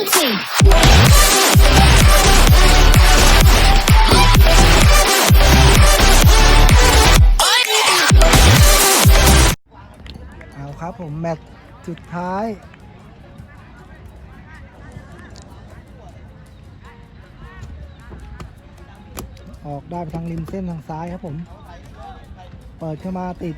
one two. เอาครับผมแมตช์สุดท้าย ออกได้ไปทางริมเส้นทางซ้ายครับผม เปิดเข้ามาติด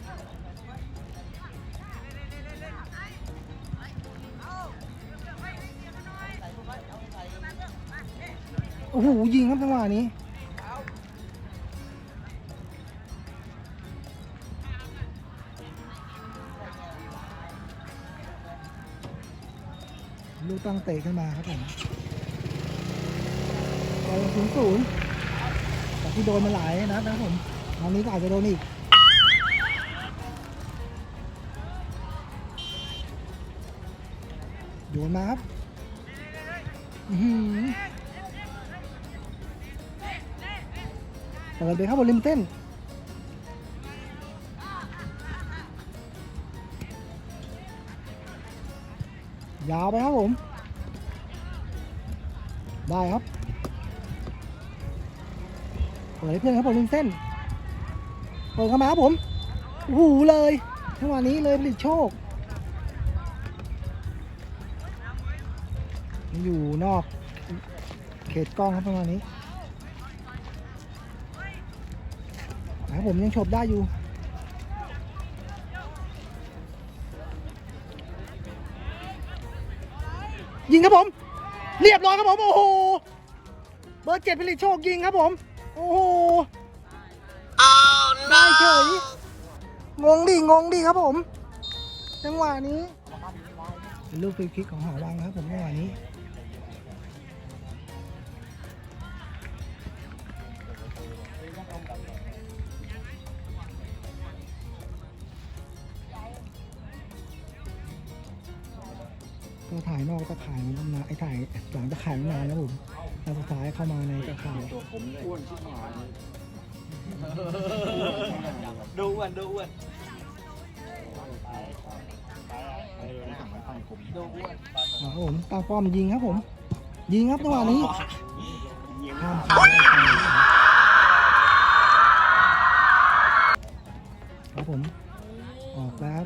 โอ้โหยิงครับจังหวะนี้ลูกตั้งเตะขึ้นมาครับผมไปศูนย์ศูนย์แต่ที่โดนมาหลายนัดนะครับผมคราวนี้ก็อาจจะโดนอีกโยนมาครับ อื้อหือเปิดไปครับบนริมเส้นยาวไปครับผม ได้ครับเปิดให้เพื่อนครับผมริมเส้นเปิดเข้ามาครับผมโอ้โหเลยจังหวะนี้เลยผลิตโชค อยู่นอก เขตกล้องครับประมาณนี้ นะครับผมยังฉบได้อยู่ ยิงครับผม เรียบร้อยครับผม โอ้โห เบอร์เจ็ดผลิตโชคยิงครับผม โอ้โหได้เฉย งงดิงงดิครับผม จังหวะนี้ เป็นลูกฟรีคิกของหอวังนะครับผมจังหวะนี้ ก็ถ่ายนอกตะข่ายมันต้องมาไอ้ถ่ายหลังตะข่ายมันนานแล้วผมแล้วสุดท้ายเข้ามาในตะข่ายดูอ้วนดูอ้วนครับผมตามฟอร์มยิงครับผม ยิงครับจังหวะนี้ข้ามคานครับผม ออกแล้ว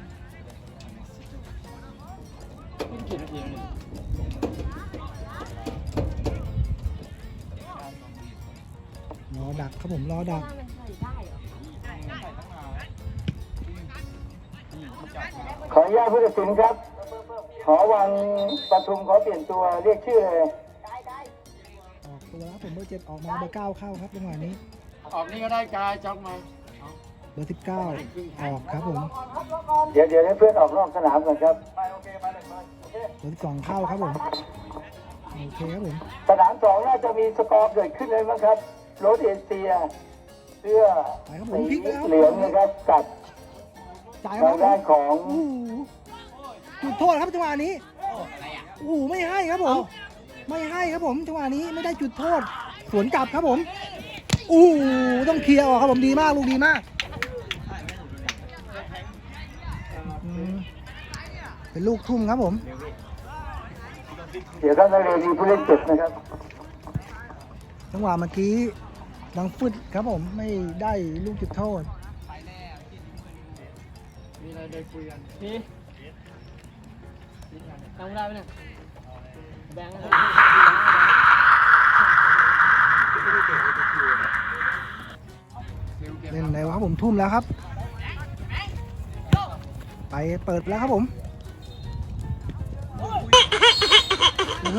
ครับรอดักครับผมรอดักขออนุญาตผู้ตัดสินครับ ขอวันปทุมขอเปลี่ยนตัวเรียกชื่อเลยออกตัวแล้วผมเบอร์เจ็ดออกมาเบอร์เก้าเข้าครับจังหวะนี้ ออกนี่ก็ได้กายจ็อกมาเบอร์สิบเก้าออกครับผม เดี๋ยวเดี๋ยวให้เพื่อนออกนอกสนามก่อนครับ เบอร์สิบสองเข้าครับผมโอเคครับผมสนามสองน่าจะมีสกอร์เกิดขึ้นเลยมั้งครับโรดเอเชียเสื้อไปครับผมพลิกแล้วเหลืองนะครับกับจ่ายครัทาบงผด้านมของโอ้โหจุดโทษครับจังหวะนี้โอ้โหไม่ให้ครับผม ไม่ให้ครับผมจังหวะนี้ไม่ได้จุดโทษ สวนกลับครับผมโอ้โหต้องเคลียร์ออกครับผมดีมากลูกดีมากอืมเป็นลูกทุ่มครับผม เเดี๋ยวท่านนักเรียนมีผู้เล่นเจ็บนะครับจังหวะเมื่อกี้ดังฟึดครับผมไม่ได้ลูกจุดโทษมีอะไรได้คุยกันนี่จำได้ไหมเนี่ยแบงค์เล่นไหนวะครับผมทุ่มแล้วครับ ไปเปิดแล้วครับผม ห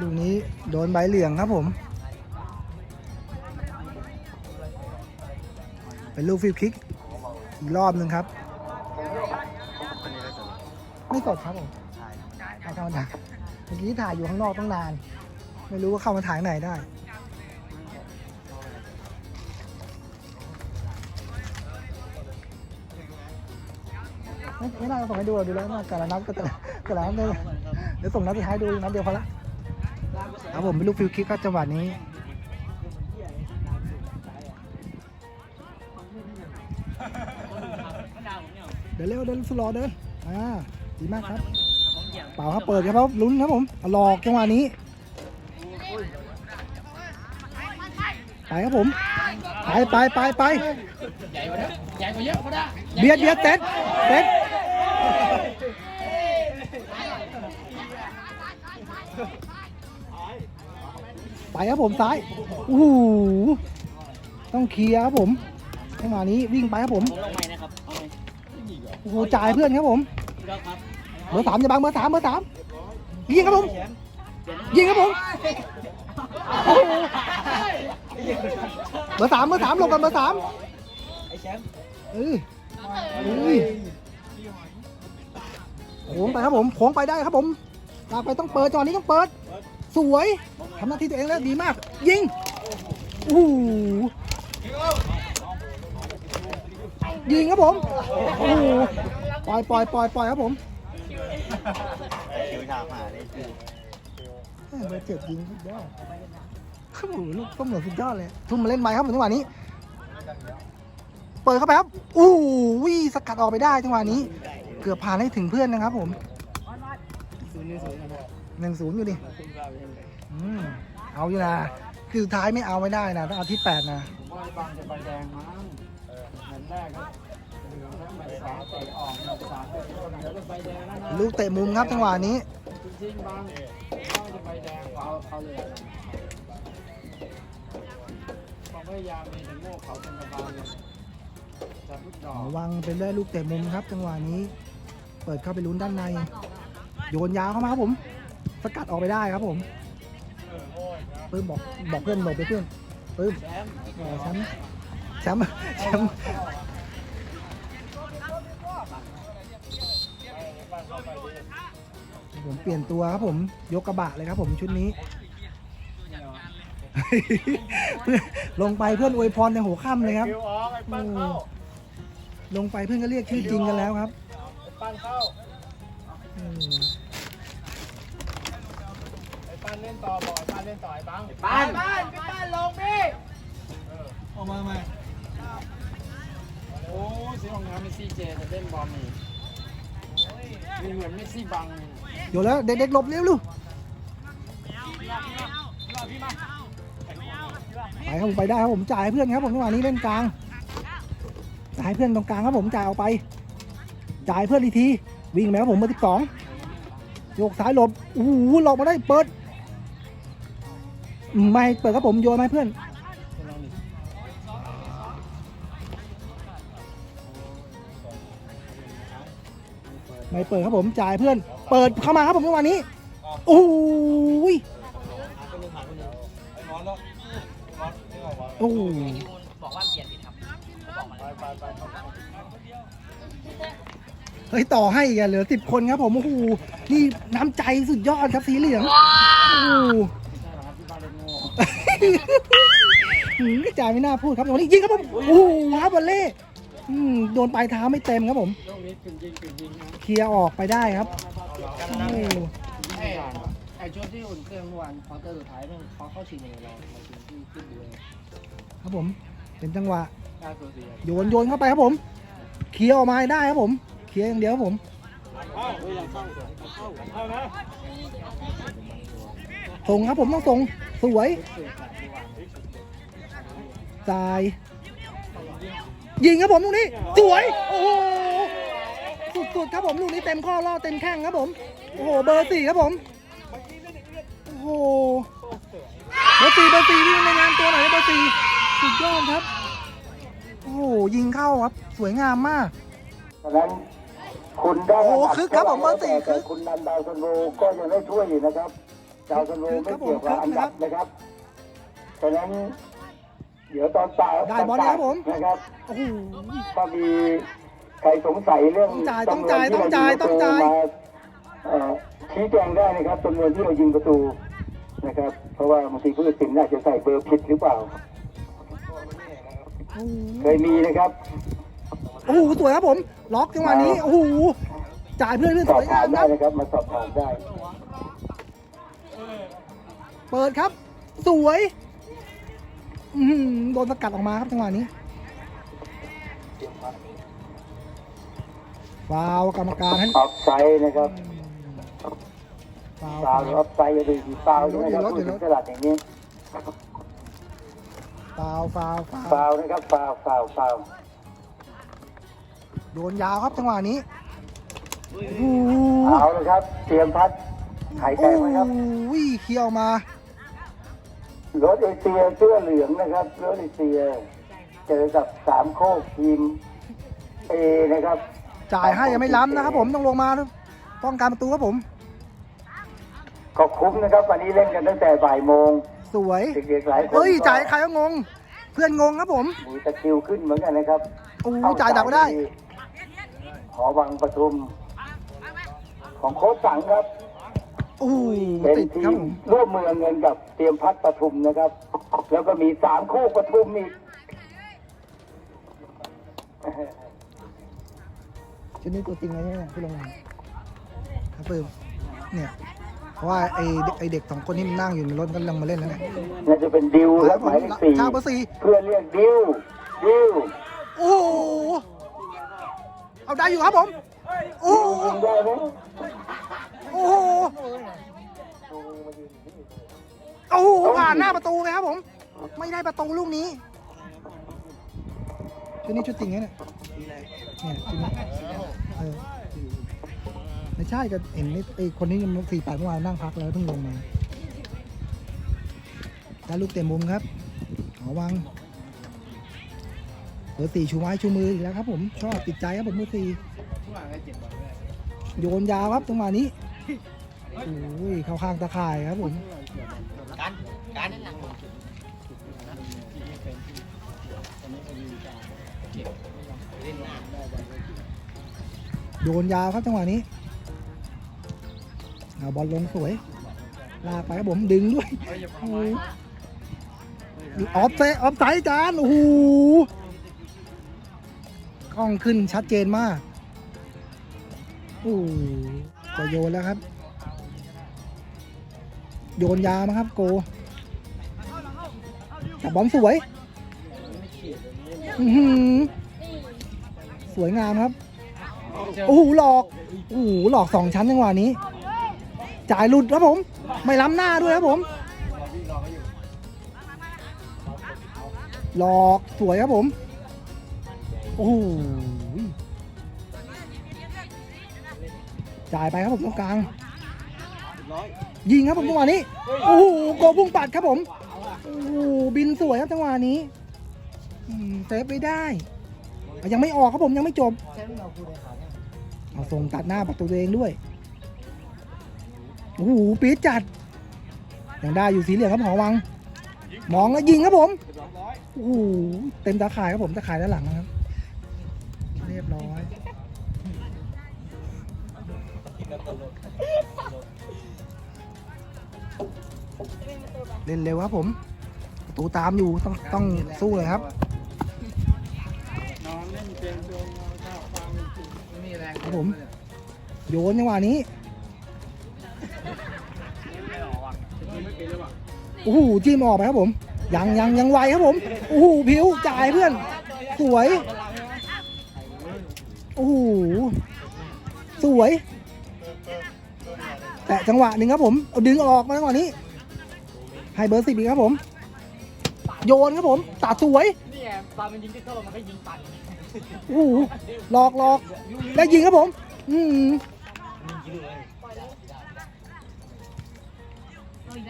ลูกนี้โดนใบเหลืองครับผม เป็นลูกฟรีคิกอีกรอบหนึ่งครับ ไม่สดครับผมถ่ายธรรมดาเมื่อกี้ถ่ายอยู่ข้างนอกตั้งนาน ไม่รู้ว่าเข้ามาถ่ายไหนได้ ไม่ไม่น่าจะส่งให้ดูเราดูแล้วน่าแต่ละนัดก็แต่ละแต่ละนัดเลยเดี๋ยวส่งนัดสุดท้ายดูนัดเดียวพอละครับผมเป็นลูกฟิลคิกก็จังหวะนี้เดี๋ยวเร็วเดินสโลเดินอ่าดีมากครับเปล่าครับเปิดครับครับลุ้นครับผมหลอกจังหวะนี้ไปครับผมไปไปไปไปใหญ่กว่าเยอะใหญ่กว่าเยอะก็ได้เบียดเบียดเต็ดเต็ด ไปครับผมซ้ายโอ้โหต้องเคลียร์ครับผมจังหวะนี้วิ่งไปครับผมลงใหม่นะครับโอ้โหจ่ายเพื่อนครับผมเบอร์สามจะบังเบอร์สามเบอร์สามยิงครับผมยิงครับผมเบอร์สามเบอร์สามลงกันเบอร์สามไอแชมป์เออเอ้ยโค้งไปครับผมโค้งไปได้ครับผมลากไปต้องเปิดจอนี้ต้องเปิด สวยทำหน้าที่ตัวเองแล้วดีมาก ยิงโอ้โหยิงครับผมโอ้โหปล่อยปล่อยปล่อยปล่อยครับผมคิวถามหาเลยเบอร์เจ็ดยิงสุดยอดโอ้โหลูกต้มเหลือนสุดยอดเลย ทุ่มมาเล่นไม้ครับจังหวะนี้ เปิดเข้าไปครับอู้วิสกัดออกไปได้จังหวะนี้ เกือบผ่านให้ถึงเพื่อนนะครับผมศูนย์ หนึ่งศูนย์อยู่ดิอืมเอาอยู่นะคือสุดท้ายไม่เอาไม่ได้นะต้องเอาที่แปดนะผมว่าบางจะไปแดงมั้งเหมือนแรกครับเหลืองแล้วมันสามเตะออกมันสามเตะต้นเดี๋ยวจะไปแดงแล้วนะลูกเตะมุมครับจังหวะนี้จริงๆบางเขาจะไปแดงเขาเขาเลยนะความพยายามมีถึงโง่เขาเป็นกระบาลจับลูกดอกระวังเป็นได้ลูกเตะมุมครับ จังหวะนี้ เปิดเข้าไปลุ้นด้านใน โยนยาวเข้ามาครับผม สกัดออกไปได้ครับผมปื้มบอกบอกเพื่อนบอกไปเพื่อนปื้มแชมป์เออแชมป์แชมป์แชมป์ผมเปลี่ยนตัวครับผมยกกระบะเลยครับผมชุดนี้เพื่อนลงไปเพื่อนอวยพรในหัวค่ำเลยครับคิวออกไอ้ปั้นเข้าลงไปเพื่อนก็เรียกชื่อจริงกันแล้วครับไอ้ปั้นเข้า ต่อบอกไอ้ปั้นเล่นต่อไอ้บังปั้นปั้นปั้นลงพี่ออกมาใหม่โอ้สีของน้ำเมสซี่เจจะเล่นบอลนี่มีเหมือนเมสซี่บังเลยโยนแล้วเด็กๆหลบเร็วลูกไปครับผมไปได้ครับผมจ่ายให้เพื่อนครับผมจังหวะนี้เล่นกลาง จ่ายให้เพื่อนตรงกลางครับผมจ่ายออกไป จ่ายให้เพื่อนอีกทีวิ่งไปครับผมเบอร์สิบสองโยกซ้ายหลบโอ้โหหลอกมาได้เปิดอืม ไม่เปิดครับผมโยนมาให้เพื่อนไม่เปิดครับผมจ่ายเพื่อน เปิดเข้ามาครับผมจังหวะนี้โอ้ยโอ้โหเฮ้ยต่อให้อีกเหลือสิบคนครับผมโอ้โหนี่น้ำใจสุดยอดครับสีเหลืองโอ้ โหหืมจ่ายไม่น่าพูดครับตรงนี้ยิงครับผมโอ้โหครับบอลเล่อืมโดนปลายเท้าไม่เต็มครับผมลูกนี้กึ่งยิงกึ่งยิงนะเคลียร์ออกไปได้ครับโอ้โหไอ้ไอ้ช่วงที่อุ่นเครื่องเมื่อวานควอเตอร์สุดท้ายเนี่ยเขาเข้าชิงเลยเราเราชิงที่ขึ้นเลยครับผม เป็นจังหวะได้ตัวเสียโยนโยนเข้าไปครับผม เคลียร์ออกมาให้ได้ครับผม เคลียร์อย่างเดียวครับผม เข้าเฮ้ยยังเข้าเข้าเข้านะ ส่งครับผมต้องส่ง สวยเสียขาดดีกว่าจ่าย ยิงครับผมลูกนี้ สวย โอ้โห สุดๆครับผมลูกนี้เต็มข้อล่อเต็มแข้งครับผม โอ้โห เบอร์สี่ครับผม โอ้โห เบอร์สี่เบอร์สี่วิ่งในงานตัวไหนอยเบอร์สี่สุดยอดครับ โอ้โห ยิงเข้าครับ สวยงามมากฉะนั้นคุณได้โอ้อันดัคึกครับผมเบอร์สี่คึแต่กคุณนันดาวซันโวก็ยังได้ช่วยอยู่นะครับ ดาวซันโวคึไม่กครับเกี่ยวกับอันดับนะครับฉะนั้นเดี๋ยวตอนตายได้บอลแล้วครับผม นะครับโอ้โหถ้ามีใครสงสัยเรื่องต้องจ่ายจำนวนต้องจ่ายที่เรต้องจ่ายงประตูมาเอ่อชี้แจงได้นะครับจำนวนที่เรายิงประตูนะครับ เพราะว่าบางทีผู้ตัดสินอาจจะใส่เบอร์ผิดหรือเปล่าโอ้เคยมีนะครับโหสวยครับผม ล็อกจังหวะนี้โอ้โหจ่ายเพื่อนเพื่อนสสอบวยถางามมคได้รับนะครับมาสอบถามได้ เปิดครับ สวยอื้อหือโดนสกัดออกมาครับจังหวะนี้ฟฟาวล์กรรมการให้ออฟไซด์นะครับฟาวล์ฟาวล์หรือออฟไซด์จะดูสีฟาวล์ใช่ไหมครับพูดถึงตลาดอย่างนี้ฟาวล์ฟาวล์ฟาวฟาวล์ล์นะครับฟาวล์ฟาวล์ฟาวล์โดนยาวครับจังหวะนี้โอ้โหเอาเลยครับ เตรียมพัดไข่แตโอ้กไหมครับยเคี่ยวมา รถเอเชียเสื้อเหลืองนะครับรถเอเชียเจอกับสามโคกทีมเอนะครับ จ่ายให้ยังไม่ล้ำนะครับผมต้องลงมาป้องกันประตูครับผมก็คุ้มนะครับวันนี้เล่นกันตั้งแต่บ่ายโมงสวยเด็กๆหลายคนเฮ้ยก็จ่ายใครก็งง เพื่อนงงครับผมมีตะคริวขึ้นเหมือนกันนะครับโอ้โหจ่ายดักไม่ได้หอวังปทุม ของโค้ชสังครับ โอ้โหเป็นติดทีครับมผมร่วมมือเงินกับเตรียมพัดปทุมนะครับ แล้วก็มีสามโคกปทุมอีก ชุดนี้ตัวจริงเลยเนี่ยพี่ลงมาครับเพิ่มเนี่ยเพราะว่าไอเด็กไอเด็กสองคนที่มันนั่งอยู่ในรถก็ลงมาเล่นแล้วเนี่ย น่าจะเป็นดิวครับหมายเลขสี่ชาเบอร์สี่เพื่อนเรียกดิวดิวโอ้โหเอาได้อยู่ครับผม โอ้โหยิงได้ไหมโอ้โหโอ้โหผ่านหน้าประตูไปครับผม ไม่ได้ประตูลูกนี้ชุดนี้ชุดจริงนะเนี่ยเนี่ยชุดนี้เออไม่ใช่ก็เห็นไอ้ไอ้คนนี้มันสี่แปดเมื่อวานนั่งพักแล้วเพิ่งลงมาได้ลูกเต็มมุมครับหอวังเบอร์สี่ชูไม้ชูมืออีกแล้วครับผมชอบติดใจครับผมเบอร์สี่โยนยาวครับจังหวะนี้ โอ้ยเข้าข้างตะข่ายครับผมโยนยาวครับจังหวะนี้เอาบอลลงสวย ลากไปครับผมดึงด้วยโอ้โหออฟเซออฟไซด์จานโอ้โหกล้องขึ้นชัดเจนมากโอ้โห จะโยนแล้วครับ โยนยาวมาครับโกแต่บอลสวยอื้อหือสวยงามครับ โอ้โหหลอก โอ้โหหลอกสองชั้นจังหวะนี้ จ่ายหลุดครับผม ไม่ล้ำหน้าด้วยครับผม หลอกสวยครับผม โอ้โห จ่ายไปครับผมตรงกลาง ยิงครับผมจังหวะนี้ โอ้โหโกพุ่งปัดครับผม โอ้โหบินสวยครับจังหวะนี้อืมเซฟไม่ได้อยังไม่ออกครับผมยังไม่จบ เอาส่งตัดหน้าประตูตัวเองด้วย โอ้โหปี๊ดจัด ยังได้อยู่สีเหลืองครับหอวัง มองแล้วยิงครับผม โอ้โหเต็มตาข่ายครับผมตาข่ายด้านหลังนะครับ เรียบร้อย เล่นเร็วครับผมประตูตามอยู่ต้องต้องสู้เลยครับ นอนเล่นเกมตัวเงาเท้าฟังไม่มีแรงครับผม โยนจังหวะนี้โอ้โหจิ้มออกไปครับผม ยังยังยังไวครับผมโอ้โหผิวจ่ายเพื่อน สวยโอ้โหสวย แต่จังหวะหนึ่งครับผมเอาดึงออกมาจังหวะนี้ให้เบอร์สิบอีกครับผม โยนครับผมตัดสวยนี่ไงตอนมันยิงที่เข้ามันก็ยิงตันโอ้โหหลอกหลอกแล้วยิงครับผม อืม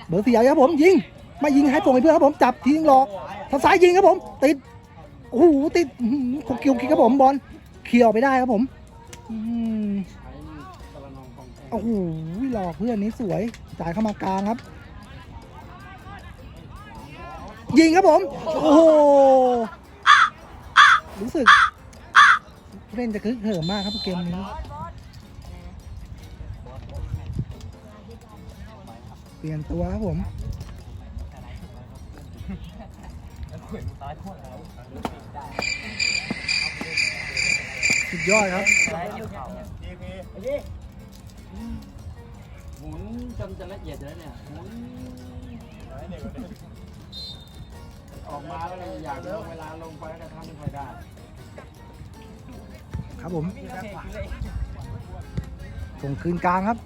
เบอร์สี่ครับผมยิงไม่ยิงให้ส่งเพื่อนครับผมจับทีงหลอกทางซ้ายยิงครับผม ติดโอ้โหติดอื้อหือคุกคิวคิกครับผมบอลเคลียร์ไปได้ครับผม อืม โอ้โหหลอกเพื่อนนี้สวย จ่ายเข้ามากลางครับ ยิงครับผม โอ้โห รู้สึก เล่นจะคึกเหิมมากครับเกมนี้ เปลี่ยนตัวครับผมสุดยอดครับ หมุนจนจะละเอียดแล้วเนี่ยหมุนออกมาแล้วเลยอยากลงเวลาลงไปก็ทำไม่ค่อยได้ครับผมส่งคืนกลางครับ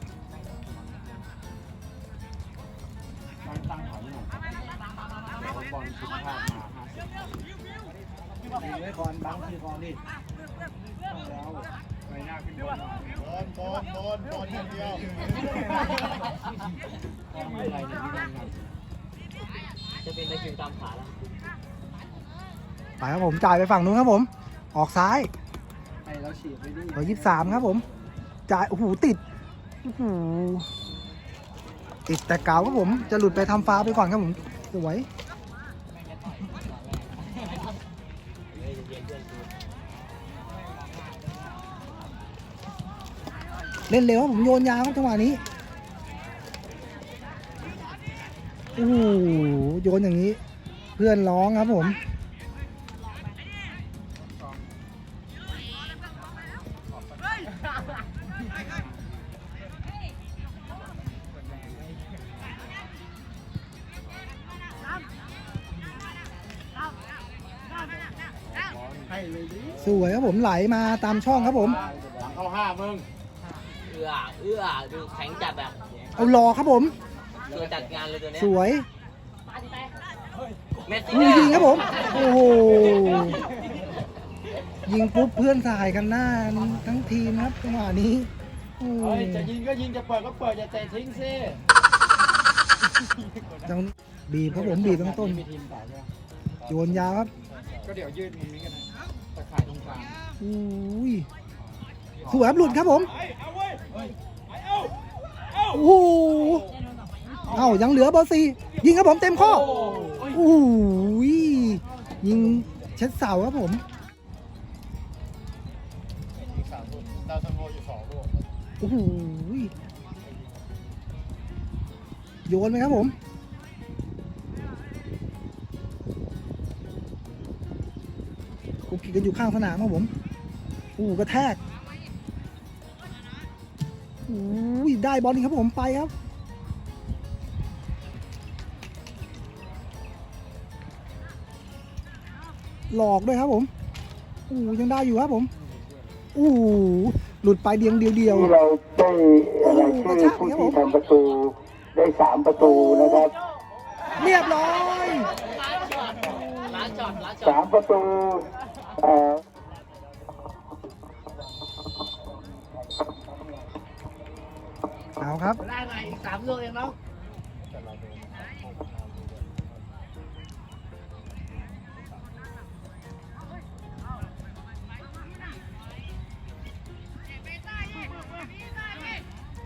ครับผมจ่ายไปฝั่งนู้นครับผม ออกซ้ายให้เราฉีดไปดิเบอร์ยี่สามครับผม จ่ายโอ้โหติดโอ้โหติดแต่เก่าครับผม จะหลุดไปทำฟ้าไปก่อนครับผมสวยเล่นเร็วครับผมโยนยาวครับจังหวะนี้โอ้โหโยนอย่างนี้ เพื่อนร้องครับผม ไหลมาตามช่องครับผม หลังเข้าห้ามึงเอื้อเอื้อดูแข็งจัดอะเอารอครับผม ตัวจัดงานเลยตัวเนี้ยสวยเมสซี่ลูกยิงครับผม โอ้โห ยิงปุ๊บเพื่อนสายกันหน้าทั้งทีมครับจังหวะนี้โอ้เฮ้ยจะยิงก็ยิงจะเปิดก็เปิดอย่าเตะทิ้งสิจังบีบครับผมบีบตั้งต้น มีทีมต่อใช่ไหมโยนยาวครับ ก็เดี๋ยวยืดมุมนี้กันนะตะข่ายตรงกลาง อุ้ยสวยครับหลุดครับผมโอ้โหเอ้ายังเหลือเบอร์สี่ยิงครับผมเต็มข้อโอ้ยยิงเช็ดเสาครับผมโวอยู่สองลูกโอ้โหโยนไหมครับผมคุกกี้กันอยู่ข้างสนามครับผม อู้กระแทกอู้ยได้บอลนี่ครับผมไปครับ หลอกด้วยครับผมอู้ยังได้อยู่ครับผมอู้หลุดไปเดียงเดียวเดียวที่เราได้รายชื่อผู้ที่ทำประตูได้สามประตูนะครับเรียบร้อยล้านช็อตล้านช็อสาตมประตูเอ่อ เอาครับ ได้ไหมอีกสามลูกเองเนาะ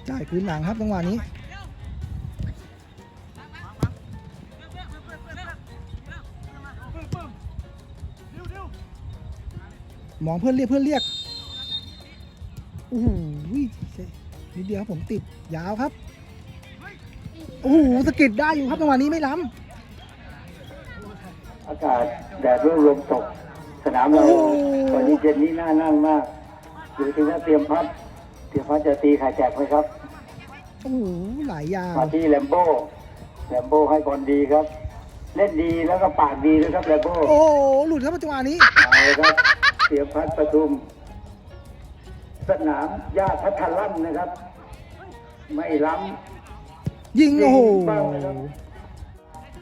จ่ายคืนหลังครับจังหวะนี้มองเพื่อนเรียกเพื่อนเรียกโอ้โห นิดเดียวครับผมติดยาวครับ โอ้โหสะกิดได้อยู่ครับจังหวะนี้ไม่ล้อากาศแดดร่มลมตกสนามเราวันนี้เย็นนี้น่านั่งมากดูถึงว่าเตรียมพัดเตรียมพัดจะตีไข่แจกไหมครับำโอ้โหไหลายยาวมาที่แลมโบ้แลมโบ้ให้บอลดีครับ เล่นดีแล้วก็ปากดีด้วยครับแลมโบ้โอ้โหหลุดครับจังหวะนี้เอาเลยครับเตรียมพัดประทุม สนามหญ้าพัทลันนะครับ ไม่ล้ำยิงโอ้โห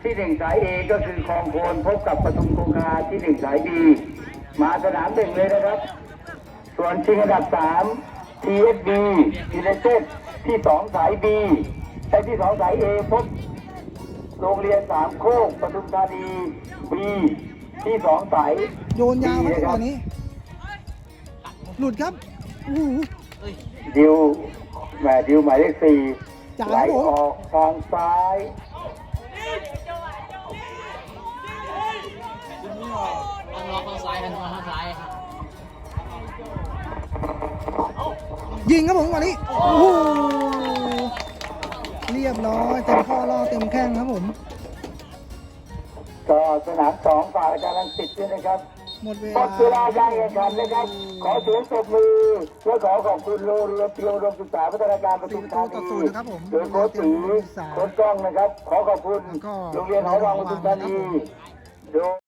ที่หนึ่งสายเอก็คือคลองโพนพบกับปทุมคงคาที่หนึ่งสายบีมาสนามหนึ่งเลยนะครับ ส่วนชิงอันดับสาม TSB ยูไนเต็ดที่สองสายบีไอ้ที่สองสายเอพบโรงเรียนสามโคกปทุมธานีบีที่สองสายโยนยาวครับจังหวะนี้ หลุดครับโอ้โห ดิวแหมดิวหมายเลขสี่จ่ายไหลครับผม ออกทางซ้ายต้องรอข้างซ้ายต้องรอข้างซ้ายยิงครับผมจังหวะนี้ โอ้โห เรียบร้อย เต็มข้อล่อเต็มแข้งครับผม ก็สนามสองฝากอาจารย์รังสิตด้วยนะครับ หมดเวหมลาดเวลาการแข่งขันนะครับ ขอเสียงปรบมือและขอขอบคุณโรงเรียนเตรียมอุดมศึกษาพัฒนาการปทุมธานีสี่ประตูต่อศูนย์นะครับผมโดยโค้ชตีโค้ชกล้องนะครับ ขอขอบคุณแล้วก็โรงเรียนหอรองปทุมธานีโดย